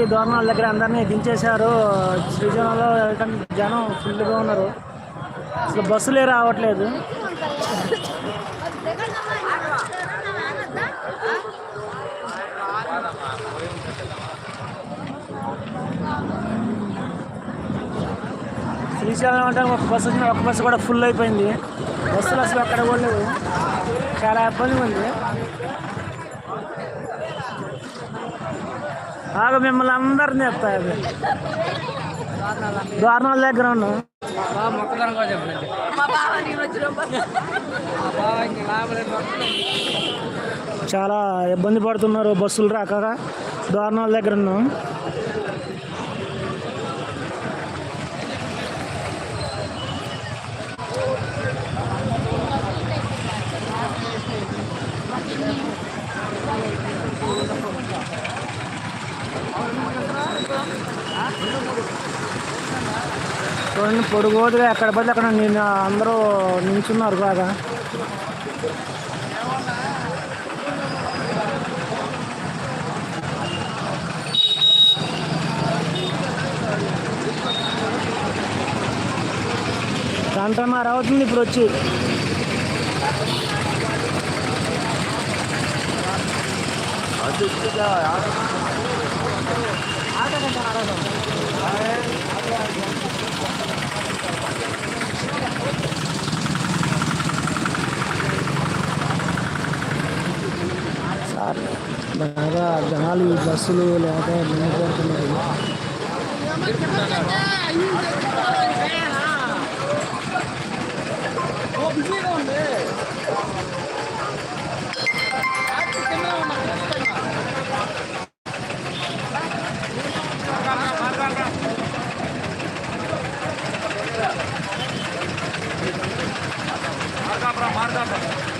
ఈ దోరణాల దగ్గర అందరినీ దించేశారు. శ్రీజనంలో వెళ్ళటం జనం ఫుల్గా ఉన్నారు. అసలు బస్సులే రావట్లేదు. శ్రీశైలం అంటే ఒక బస్సు వచ్చిన ఒక బస్సు కూడా ఫుల్ అయిపోయింది. బస్సులు అసలు అక్కడ కూడా లేవు. చాలా ఇబ్బంది ఉంది. ఆగ మిమ్మల్ని అందరినీ చెప్తాయి దారుణాల దగ్గర ఉన్నాం చాలా ఇబ్బంది పడుతున్నారు బస్సులు రాక దారుణాల దగ్గర ఉన్నాం చూడండి పొడుగోదుగా ఎక్కడ పడితే అక్కడ నేను అందరూ నించున్నారు బాగా. గంటన్నర అవుతుంది ఇప్పుడు వచ్చి. సార్ బాగా జనాలు ఈ బస్సులు లేక నిండిపోతున్నారు మార్గాపురం मारदाता